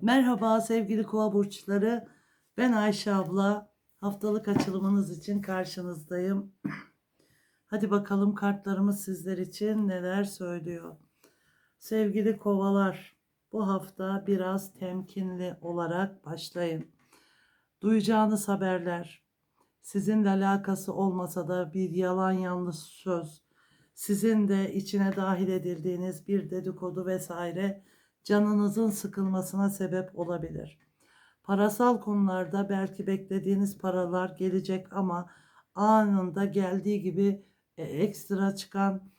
Merhaba sevgili kova burçları. Ben Ayşe abla. Haftalık açılımınız için karşınızdayım. Hadi bakalım kartlarımız sizler için neler söylüyor. Sevgili kovalar, bu hafta biraz temkinli olarak başlayın. Duyacağınız haberler, sizinle alakası olmasa da bir yalan yanlış söz, sizin de içine dahil edildiğiniz bir dedikodu vesaire canınızın sıkılmasına sebep olabilir. Parasal konularda belki beklediğiniz paralar gelecek ama anında geldiği gibi e, ekstra çıkan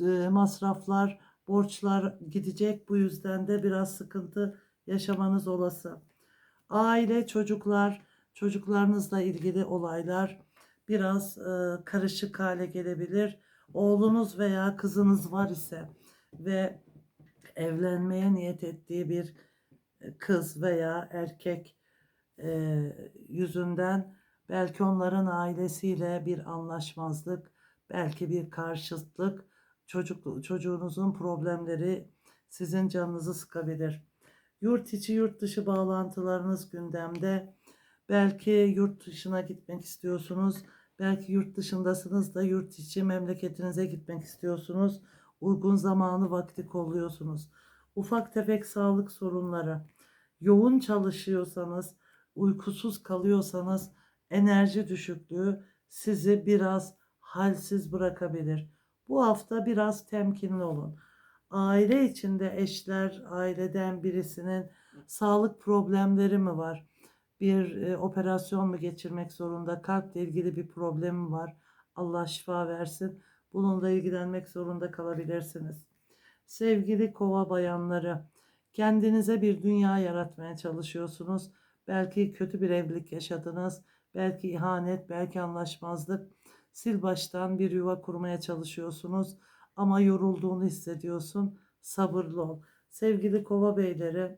e, masraflar, borçlar gidecek. Bu yüzden de biraz sıkıntı yaşamanız olası. Aile, çocuklar, çocuklarınızla ilgili olaylar biraz e, karışık hale gelebilir. Oğlunuz veya kızınız var ise ve evlenmeye niyet ettiği bir e, kız veya erkek e, yüzünden belki onların ailesiyle bir anlaşmazlık, belki bir karşıtlık, çocuk çocuğunuzun problemleri sizin canınızı sıkabilir. Yurt içi yurt dışı bağlantılarınız gündemde. Belki yurt dışına gitmek istiyorsunuz. Belki yurt dışındasınız da yurt içi memleketinize gitmek istiyorsunuz. Uygun zamanı vakti kolluyorsunuz. Ufak tefek sağlık sorunları, yoğun çalışıyorsanız, uykusuz kalıyorsanız enerji düşüklüğü sizi biraz halsiz bırakabilir. Bu hafta biraz temkinli olun. Aile içinde eşler, aileden birisinin sağlık problemleri mi var? Bir e, operasyon mu geçirmek zorunda? Kalple ilgili bir problemi var. Allah şifa versin. Bununla ilgilenmek zorunda kalabilirsiniz. Sevgili kova bayanları, kendinize bir dünya yaratmaya çalışıyorsunuz. Belki kötü bir evlilik yaşadınız, belki ihanet, belki anlaşmazlık. Sil baştan bir yuva kurmaya çalışıyorsunuz ama yorulduğunu hissediyorsun. Sabırlı ol. Sevgili kova beyleri,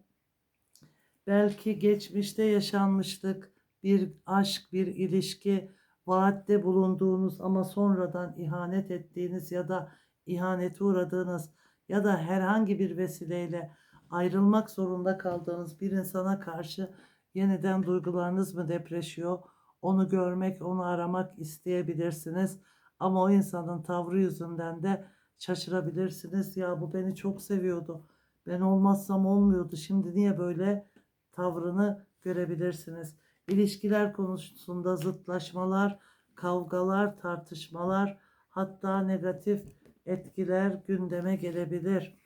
belki geçmişte yaşanmışlık, bir aşk, bir ilişki, vaatte bulunduğunuz ama sonradan ihanet ettiğiniz ya da ihanete uğradığınız ya da herhangi bir vesileyle ayrılmak zorunda kaldığınız bir insana karşı yeniden duygularınız mı depreşiyor? Onu görmek, onu aramak isteyebilirsiniz. Ama o insanın tavrı yüzünden de şaşırabilirsiniz. Ya bu beni çok seviyordu. Ben olmazsam olmuyordu. Şimdi niye böyle tavrını görebilirsiniz. İlişkiler konusunda zıtlaşmalar, kavgalar, tartışmalar, hatta negatif etkiler gündeme gelebilir.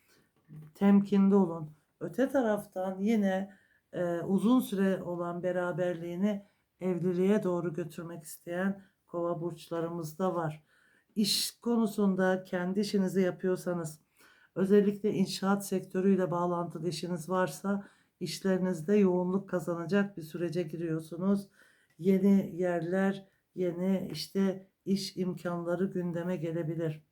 Temkinli olun. Öte taraftan yine e, uzun süre olan beraberliğini evliliğe doğru götürmek isteyen kova burçlarımız da var. İş konusunda kendi işinizi yapıyorsanız, özellikle inşaat sektörüyle bağlantılı işiniz varsa işlerinizde yoğunluk kazanacak bir sürece giriyorsunuz. Yeni yerler, yeni işte iş imkanları gündeme gelebilir.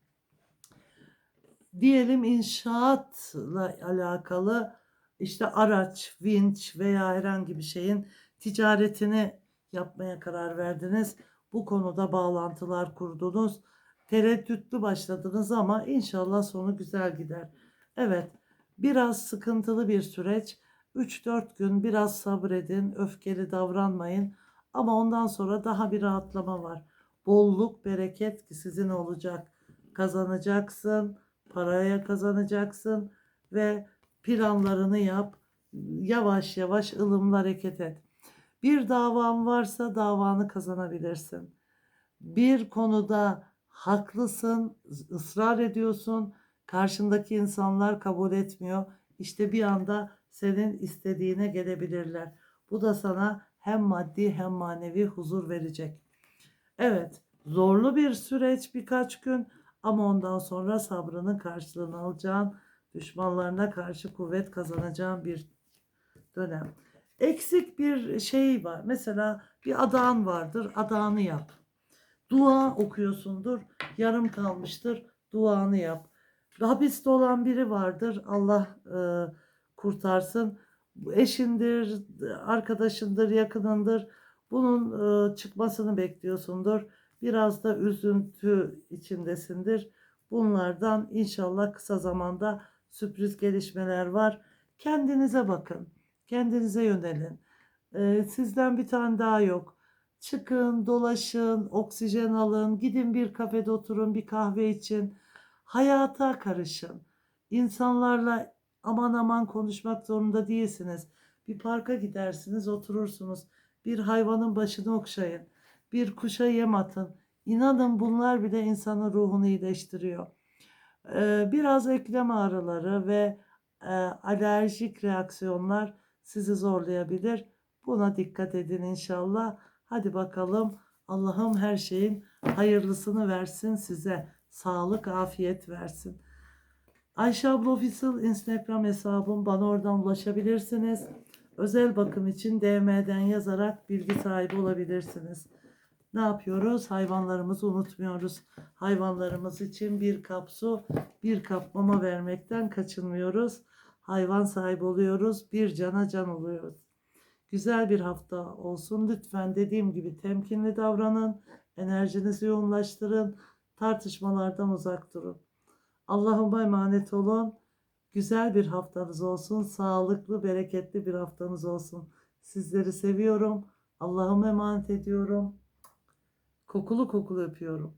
Diyelim inşaatla alakalı işte araç, vinç veya herhangi bir şeyin ticaretini yapmaya karar verdiniz. Bu konuda bağlantılar kurdunuz. Tereddütlü başladınız ama inşallah sonu güzel gider. Evet, biraz sıkıntılı bir süreç 3-4 gün biraz sabredin, öfkeli davranmayın. Ama ondan sonra daha bir rahatlama var. Bolluk, bereket ki sizin olacak. Kazanacaksın, paraya kazanacaksın ve planlarını yap. Yavaş yavaş ılımlı hareket et. Bir davan varsa davanı kazanabilirsin. Bir konuda haklısın, ısrar ediyorsun. Karşındaki insanlar kabul etmiyor. İşte bir anda senin istediğine gelebilirler. Bu da sana hem maddi hem manevi huzur verecek. Evet, zorlu bir süreç birkaç gün ama ondan sonra sabrının karşılığını alacağın, düşmanlarına karşı kuvvet kazanacağın bir dönem. Eksik bir şey var. Mesela bir adağın vardır, adağını yap. Dua okuyorsundur, yarım kalmıştır, duanı yap. Hapiste olan biri vardır, Allah e, kurtarsın. Eşindir, arkadaşındır, yakınındır. Bunun e, çıkmasını bekliyorsundur. Biraz da üzüntü içindesindir. Bunlardan inşallah kısa zamanda sürpriz gelişmeler var. Kendinize bakın. Kendinize yönelin. Ee, sizden bir tane daha yok. Çıkın, dolaşın, oksijen alın, gidin bir kafede oturun, bir kahve için. Hayata karışın. İnsanlarla aman aman konuşmak zorunda değilsiniz. Bir parka gidersiniz, oturursunuz. Bir hayvanın başını okşayın. Bir kuşa yem atın. İnanın bunlar bile insanın ruhunu iyileştiriyor. Ee, biraz eklem ağrıları ve e, alerjik reaksiyonlar sizi zorlayabilir. Buna dikkat edin inşallah. Hadi bakalım Allah'ım her şeyin hayırlısını versin size. Sağlık, afiyet versin. Ayşe abla Official Instagram hesabım. Bana oradan ulaşabilirsiniz. Özel bakım için DM'den yazarak bilgi sahibi olabilirsiniz. Ne yapıyoruz? Hayvanlarımızı unutmuyoruz. Hayvanlarımız için bir kap su, bir kap mama vermekten kaçınmıyoruz. Hayvan sahibi oluyoruz. Bir cana can oluyoruz. Güzel bir hafta olsun. Lütfen dediğim gibi temkinli davranın. Enerjinizi yoğunlaştırın. Tartışmalardan uzak durun. Allah'ıma emanet olun. Güzel bir haftanız olsun. Sağlıklı, bereketli bir haftanız olsun. Sizleri seviyorum. Allah'ıma emanet ediyorum. Kokulu kokulu öpüyorum.